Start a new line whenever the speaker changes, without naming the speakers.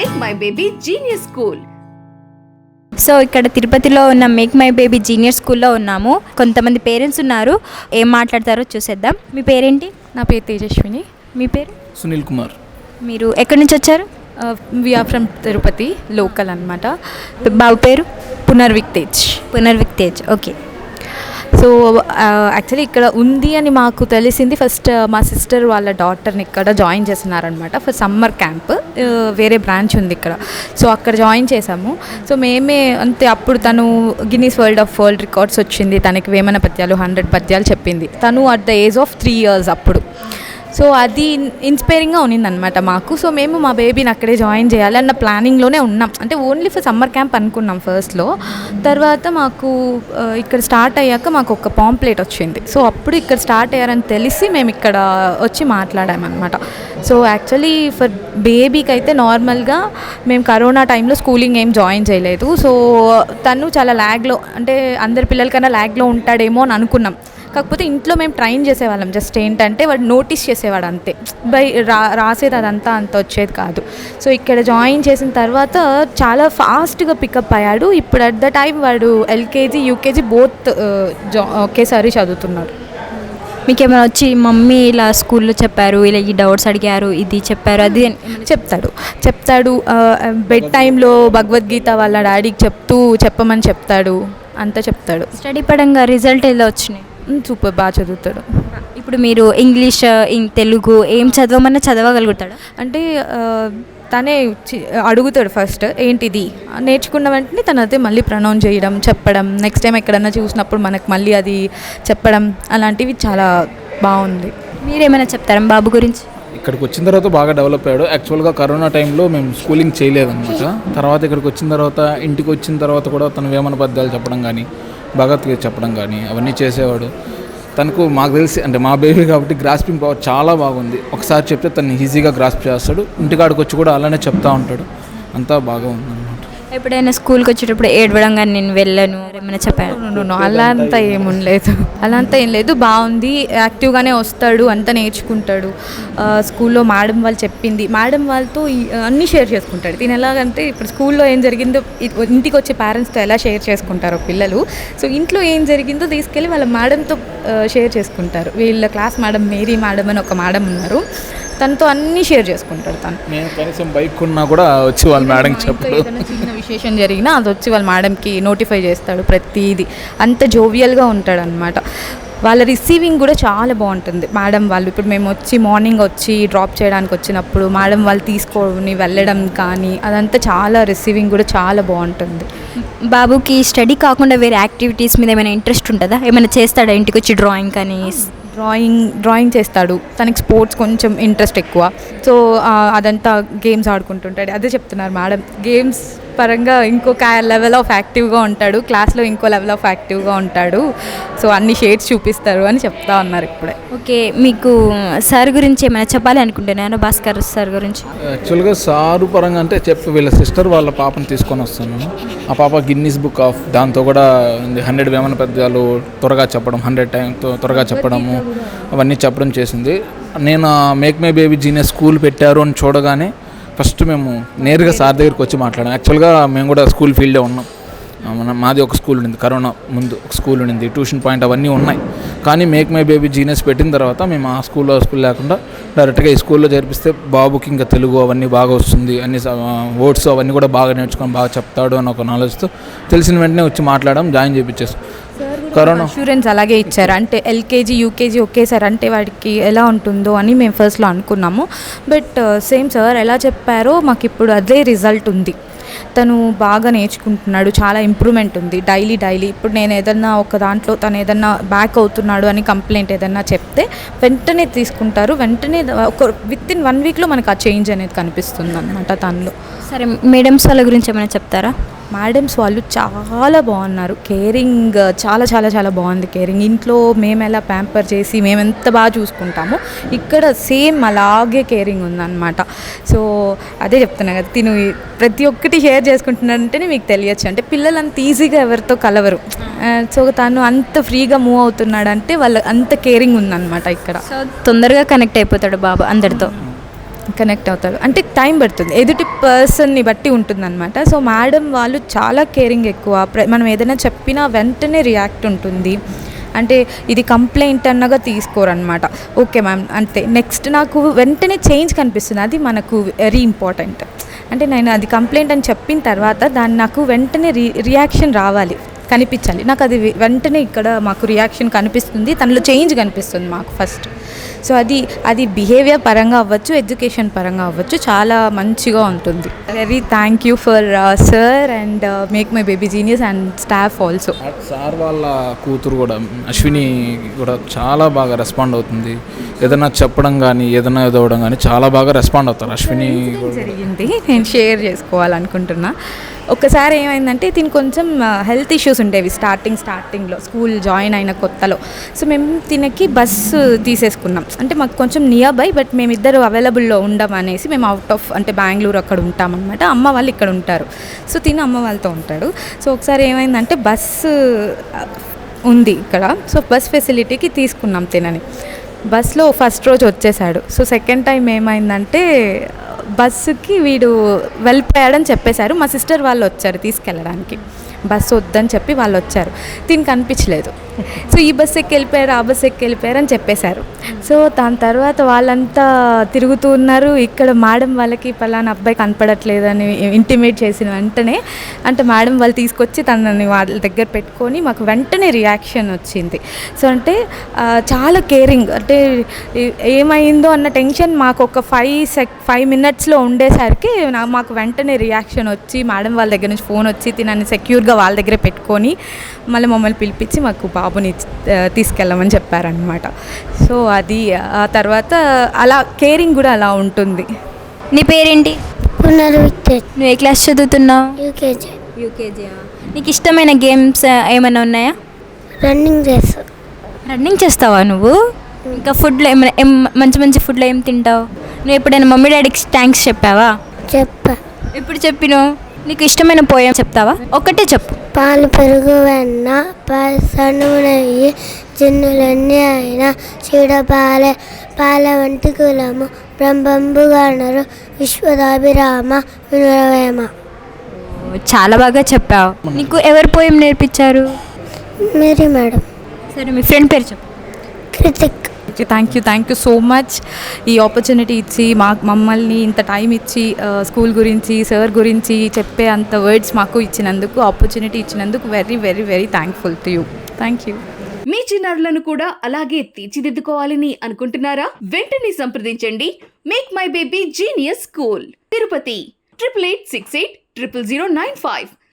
Make my baby genius school
so ఇక్కడ తిరుపతిలో ఉన్న మేక్ మై బేబీ జూనియర్ స్కూల్లో ఉన్నాము. కొంతమంది పేరెంట్స్ ఉన్నారు. ఏం మాట్లాడతారో చూసేద్దాం. మీ పేరేంటి?
నా పేరు తేజస్విని.
మీ పేరు?
సునీల్ కుమార్.
మీరు ఎక్కడి నుంచి వచ్చారు?
విఆర్ ఫ్రమ్ తిరుపతి లోకల్ అనమాట
బాబు పేరు?
Punarvik Tej
Punarvik Tej okay
so actually uh, ఇక్కడ ఉంది అని మాకు తెలిసింది. ఫస్ట్ uh, మా సిస్టర్ వాళ్ళ డాటర్ని ఇక్కడ జాయిన్ చేస్తున్నారనమాట ఫర్ సమ్మర్ క్యాంప్ uh, వేరే బ్రాంచ్ ఉంది ఇక్కడ. సో అక్కడ జాయిన్ చేసాము సో మేమే అంతే అప్పుడు తను Guinness world of world records వచ్చింది. తనకి వేమన పద్యాలు హండ్రెడ్ పద్యాలు చెప్పింది. తను at the age of three years అప్పుడు. సో అది ఇన్స్పైరింగ్గా ఉన్నిందనమాట మాకు. సో మేము మా బేబీని అక్కడే జాయిన్ చేయాలి అన్న ప్లానింగ్లోనే ఉన్నాం. అంటే ఓన్లీ ఫర్ సమ్మర్ క్యాంప్ అనుకున్నాం ఫస్ట్లో తర్వాత మాకు ఇక్కడ స్టార్ట్ అయ్యాక మాకు ఒక పాంప్లెట్ వచ్చింది. సో అప్పుడు ఇక్కడ స్టార్ట్ అయ్యారని తెలిసి మేము ఇక్కడ వచ్చి మాట్లాడామన్నమాట. సో యాక్చువల్లీ ఫర్ బేబీకి అయితే నార్మల్గా మేము కరోనా టైంలో స్కూలింగ్ ఏం జాయిన్ చేయలేదు. సో తను చాలా ల్యాగ్లో అంటే అందరి పిల్లలకన్నా ల్యాగ్లో ఉంటాడేమో అని అనుకున్నాం. కాకపోతే ఇంట్లో మేము ట్రైన్ చేసేవాళ్ళం. జస్ట్ ఏంటంటే వాడు నోటీస్ చేసేవాడు అంతే. బై రా రాసేది అదంతా అంత వచ్చేది కాదు. సో ఇక్కడ జాయిన్ చేసిన తర్వాత చాలా ఫాస్ట్గా పికప్ అయ్యాడు. ఇప్పుడు అట్ ద టైం వాడు ఎల్కేజీ యూకేజీ బోత్ జా ఒకేసారి చదువుతున్నాడు
మీకు ఏమైనా వచ్చి మమ్మీ ఇలా స్కూల్లో చెప్పారు ఇలా ఈ డౌట్స్ అడిగారు ఇది చెప్పారు అది
చెప్తాడు. చెప్తాడు బెడ్ టైంలో భగవద్గీత వాళ్ళ డాడీకి చెప్తూ చెప్పమని చెప్తాడు. అంతా చెప్తాడు.
స్టడీ పరంగా రిజల్ట్ ఎలా వచ్చినాయి.
సూపర్ బాగా చదువుతాడు.
ఇప్పుడు మీరు ఇంగ్లీష్ ఇం- తెలుగు ఏం చదవమన్నా చదవగలుగుతాడా?
అంటే తనే అడుగుతాడు ఫస్ట్ ఏంటిది? నేర్చుకున్న వెంటనే తను అదే మళ్ళీ ప్రొనౌన్స్ చేయడం చెప్పడం నెక్స్ట్ టైం ఎక్కడన్నా చూసినప్పుడు మనకు మళ్ళీ అది చెప్పడం అలాంటివి చాలా బాగుంది.
మీరేమైనా చెప్తారా బాబు గురించి?
ఇక్కడికి వచ్చిన తర్వాత బాగా డెవలప్ అయ్యాడు. యాక్చువల్గా కరోనా టైంలో మేము స్కూలింగ్ చేయలేదన్నమాట. తర్వాత ఇక్కడికి వచ్చిన తర్వాత ఇంటికి వచ్చిన తర్వాత కూడా తను వేమన పద్యాలు చెప్పడం కానీ భగవద్గీత చెప్పడం కానీ అవన్నీ చేసేవాడు. తనకు మాకు తెలిసి అంటే మా బేబీ కాబట్టి గ్రాస్పింగ్ పవర్ చాలా బాగుంది. ఒకసారి చెప్తే తను ఈజీగా గ్రాస్ప్ చేస్తాడు. ఇంటికాడికి వచ్చి కూడా అలానే చెప్తా ఉంటాడు. అంతా బాగా ఉందన్నమాట.
ఎప్పుడైనా స్కూల్కి వచ్చేటప్పుడు ఏడవడం కానీ నేను వెళ్ళను ఏమైనా చెప్పాను?
అలా అంతా ఏముండలేదు అలా అంతా ఏం లేదు బాగుంది యాక్టివ్గానే వస్తాడు అంతా నేర్చుకుంటాడు. స్కూల్లో మేడం వాళ్ళు చెప్పింది. మేడం వాళ్ళతో అన్నీ షేర్ చేసుకుంటాడు. దీని ఎలాగంటే ఇప్పుడు స్కూల్లో ఏం జరిగిందో ఇంటికి వచ్చే పేరెంట్స్తో ఎలా షేర్ చేసుకుంటారో పిల్లలు. సో ఇంట్లో ఏం జరిగిందో తీసుకెళ్ళి వాళ్ళ మేడంతో షేర్ చేసుకుంటారు. వీళ్ళ క్లాస్ మేడం మేరీ మేడం అని ఒక మేడం ఉన్నారు. తనతో అన్నీ షేర్ చేసుకుంటాడు తను.
నేను కనీసం బైక్ ఉన్నా కూడా వచ్చి వాళ్ళ మేడంకి
మా ఇంట్లో
చెప్పడు.
ఏదైనా చిన్న విశేషం జరిగినా అది వచ్చి వాళ్ళ మేడంకి నోటిఫై చేస్తాడు ప్రతిదీ. అంత జోవియల్గా ఉంటాడు అనమాట వాళ్ళ రిసీవింగ్ కూడా చాలా బాగుంటుంది. మేడం వాళ్ళు ఇప్పుడు మేము వచ్చి మార్నింగ్ వచ్చి డ్రాప్ చేయడానికి వచ్చినప్పుడు మేడం వాళ్ళు తీసుకొని వెళ్ళడం కానీ అదంతా చాలా రిసీవింగ్ కూడా చాలా బాగుంటుంది.
బాబుకి స్టడీ కాకుండా వేరే యాక్టివిటీస్ మీద ఏమైనా ఇంట్రెస్ట్ ఉంటుందా? ఏమైనా చేస్తాడా ఇంటికి వచ్చి డ్రాయింగ్ కానీ?
డ్రాయింగ్ డ్రాయింగ్ చేస్తాడు. తనకి స్పోర్ట్స్ కొంచెం ఇంట్రెస్ట్ ఎక్కువ. సో అదంతా గేమ్స్ ఆడుకుంటుంటాడు. అదే చెప్తున్నారు మేడం. గేమ్స్ పరంగా ఇంకొక లెవెల్ ఆఫ్ యాక్టివ్గా ఉంటాడు. క్లాస్లో ఇంకో లెవెల్ ఆఫ్ యాక్టివ్గా ఉంటాడు. సో అన్ని షేడ్స్ చూపిస్తారు అని చెప్తా ఉన్నారు ఇప్పుడే.
ఓకే మీకు సార్ గురించి ఏమైనా చెప్పాలి అనుకుంటున్నాను భాస్కర్ సార్ గురించి?
యాక్చువల్గా సారు పరంగా అంటే చెప్పి వీళ్ళ సిస్టర్ వాళ్ళ పాపని తీసుకొని వస్తాను ఆ పాప గిన్నీస్ బుక్ ఆఫ్ దాంతో కూడా హండ్రెడ్ వేమన పద్యాలు త్వరగా చెప్పడం హండ్రెడ్ టైం త్వరగా చెప్పడము అవన్నీ చెప్పడం చేసింది. నేను make my baby genius school పెట్టారు అని చూడగానే ఫస్ట్ మేము నేరుగా సార్ దగ్గరికి వచ్చి మాట్లాడాం. యాక్చువల్గా మేము కూడా స్కూల్ ఫీల్డే ఉన్నాం. మన మాది ఒక స్కూల్ ఉండింది కరోనా ముందు ఒక స్కూల్ ఉండింది ట్యూషన్ పాయింట్ అవన్నీ ఉన్నాయి. కానీ మేక్ మై బేబీ జీనియస్ పెట్టిన తర్వాత మేము ఆ స్కూల్లో స్కూల్ లేకుండా డైరెక్ట్గా ఈ స్కూల్లో చేర్పిస్తే బాబుకి ఇంకా తెలుగు అవన్నీ బాగా వస్తుంది అన్ని వర్డ్స్ అవన్నీ కూడా బాగా నేర్చుకొని బాగా చెప్తాడు అని ఒక నాలెడ్జ్తో తెలిసిన వెంటనే వచ్చి మాట్లాడడం జాయిన్ చేయించేస్తాం కరోనా.
అష్యూరెన్స్ అలాగే ఇచ్చారు. అంటే ఎల్కేజీ యూకేజీ ఒకేసారి అంటే వాడికి ఎలా ఉంటుందో అని మేము ఫస్ట్లో అనుకున్నాము. బట్ సేమ్ సార్ ఎలా చెప్పారో మాకు ఇప్పుడు అదే రిజల్ట్ ఉంది. తను బాగా నేర్చుకుంటున్నాడు. చాలా ఇంప్రూవ్మెంట్ ఉంది. డైలీ డైలీ ఇప్పుడు నేను ఏదన్నా ఒక దాంట్లో తను ఏదన్నా బ్యాక్ అవుతున్నాడు అని కంప్లైంట్ ఏదన్నా చెప్తే వెంటనే తీసుకుంటారు. వెంటనే ఒక విత్ ఇన్ వన్ వీక్లో మనకు ఆ చేంజ్ అనేది కనిపిస్తుంది అనమాట తనలో.
సరే మేడమ్స్ వాళ్ళ గురించి ఏమైనా చెప్తారా?
మేడమ్స్ వాళ్ళు చాలా బాగున్నారు. కేరింగ్ చాలా చాలా చాలా బాగుంది కేరింగ్. ఇంట్లో మేము ఎలా ప్యాంపర్ చేసి మేము ఎంత బాగా చూసుకుంటామో ఇక్కడ సేమ్ అలాగే కేరింగ్ ఉందన్నమాట. సో అదే చెప్తున్నా కదా తిను ప్రతి ఒక్కటి షేర్ చేసుకుంటున్నాడంటేనే మీకు తెలియచ్చు. అంటే పిల్లలు అంత ఈజీగా ఎవరితో కలవరు. సో తను అంత ఫ్రీగా మూవ్ అవుతున్నాడంటే వాళ్ళ అంత కేరింగ్ ఉందన్నమాట ఇక్కడ.
సో తొందరగా కనెక్ట్ అయిపోతాడు బాబు అందరితో.
కనెక్ట్ అవుతాడు. అంటే టైం పడుతుంది. ఎదుటి పర్సన్ని బట్టి ఉంటుందన్నమాట. సో మేడం వాళ్ళు చాలా కేరింగ్ ఎక్కువ. ప్ర- మనం ఏదైనా చెప్పినా వెంటనే రియాక్ట్ ఉంటుంది. అంటే ఇది కంప్లైంట్ అన్నగా తీసుకోరనమాట ఓకే మ్యామ్ అంతే. నెక్స్ట్ నాకు వెంటనే చేంజ్ కనిపిస్తుంది. అది మనకు వెరీ ఇంపార్టెంట్ అంటే నేను అది కంప్లైంట్ అని చెప్పిన తర్వాత దాన్ని నాకు వెంటనే రి రియాక్షన్ రావాలి. కనిపించాలి. నాకు అది వెంటనే ఇక్కడ మాకు రియాక్షన్ కనిపిస్తుంది. తనలో చేంజ్ కనిపిస్తుంది మాకు ఫస్ట్ సో అది అది బిహేవియర్ పరంగా అవ్వచ్చు ఎడ్యుకేషన్ పరంగా అవ్వచ్చు చాలా మంచిగా ఉంటుంది. Very thank you for sir and make my baby genius and staff also
sir వాళ్ళ కూతురు కూడా అశ్విని కూడా చాలా బాగా రెస్పాండ్ అవుతుంది. ఏదైనా చెప్పడం కానీ ఏదైనా ఎదవడం కానీ చాలా బాగా రెస్పాండ్ అవుతారు. అశ్విని
జరిగింది? నేను షేర్ చేసుకోవాలనుకుంటున్నా. ఒకసారి ఏమైందంటే దీని కొంచెం హెల్త్ ఇష్యూస్ ఉండేవి స్టార్టింగ్ స్టార్టింగ్లో స్కూల్ జాయిన్ అయిన కొత్తలో. సో మేము తినకి బస్సు తీసేసుకున్నాం. తీసుకున్నాం. అంటే మాకు కొంచెం నియర్ బై బట్ మేమిద్దరు అవైలబుల్లో ఉండం అనేసి మేము అవుట్ ఆఫ్ అంటే బెంగళూరు అక్కడ ఉంటామన్నమాట. అమ్మ వాళ్ళు ఇక్కడ ఉంటారు. సో తిన అమ్మ వాళ్ళతో ఉంటాడు. సో ఒకసారి ఏమైందంటే బస్సు uh, ఉంది ఇక్కడ. సో బస్ ఫెసిలిటీకి తీసుకున్నాం తినని. బస్లో ఫస్ట్ రోజు వచ్చేసాడు. సో సెకండ్ టైం ఏమైందంటే బస్సుకి వీడు వెళ్ళిపోయాడని చెప్పేశారు. మా సిస్టర్ వాళ్ళు వచ్చారు తీసుకెళ్ళడానికి. బస్సు వద్దని చెప్పి వాళ్ళు వచ్చారు. దీనికి అనిపించలేదు. సో ఈ బస్సు ఎక్కి వెళ్ళిపోయారు ఆ బస్సు ఎక్కి వెళ్ళిపోయారు అని చెప్పేశారు. సో దాని తర్వాత వాళ్ళంతా తిరుగుతూ ఉన్నారు. ఇక్కడ మేడం వాళ్ళకి పలానా అబ్బాయి కనపడట్లేదని ఇంటిమేట్ చేసిన వెంటనే అంటే మేడం వాళ్ళు తీసుకొచ్చి తనని వాళ్ళ దగ్గర పెట్టుకొని మాకు వెంటనే రియాక్షన్ వచ్చింది. సో అంటే చాలా కేరింగ్ అంటే ఏమైందో అన్న టెన్షన్ మాకు ఒక ఫైవ్ సెక్ ఫైవ్ మినిట్స్లో ఉండేసరికి మాకు వెంటనే రియాక్షన్ వచ్చి మేడం వాళ్ళ దగ్గర నుంచి ఫోన్ వచ్చి తినని సెక్యూర్గా వాళ్ళ దగ్గరే పెట్టుకొని మళ్ళీ మమ్మల్ని పిలిపించి మాకు బాబుని తీసుకెళ్ళమని చెప్పారనమాట సో అది ఆ తర్వాత అలా కేరింగ్ కూడా అలా ఉంటుంది.
నీ పేరేంటి? నువ్వు ఏ క్లాస్ చదువుతున్నావు?
యూకేజీ.
యూకేజీ నీకు ఇష్టమైన గేమ్స్ ఏమైనా ఉన్నాయా?
రన్నింగ్ రేస్
రన్నింగ్ చేస్తావా నువ్వు? ఇంకా ఫుడ్లో ఏమైనా ఏం మంచి మంచి ఫుడ్లో ఏం తింటావు? నువ్వు ఎప్పుడైనా మమ్మీ డాడీకి థ్యాంక్స్ చెప్పావా?
చెప్ప.
ఎప్పుడు చెప్పినావు? నీకు ఇష్టమైన పోయం చెప్తావా? ఒకటే చెప్పు.
పాలు పెరుగు వెన్న పాయసాను నెయ్యి చిన్నులన్నీ అయినా చీడపాలె పాల వంటి కులము బ్రహ్మంబు గణరు విశ్వదాభిరామ వినురవేమ
చాలా బాగా చెప్పావు. నీకు ఎవరు పోయం నేర్పించారు?
Mary madam.
సరే మీ ఫ్రెండ్ పేరు చెప్పు.
Krithik.
Okay thank you thank you so much ఈ ఆపర్చునిటీ ఇచ్చి మా మమ్మల్ని ఇంత టైం ఇచ్చి స్కూల్ గురించి సార్ గురించి చెప్పే అంత వర్డ్స్ మాకు ఇచ్చినందుకు ఆపర్చునిటీ ఇచ్చినందుకు very very very thankful to you thank you
మీ చిన్నారులను కూడా అలాగే తీర్చిదిద్దుకోవాలని అనుకుంటున్నారా? వెంటనే సంప్రదించండి. Make my baby genius school Tirupati. Triple eight six eight triple zero nine five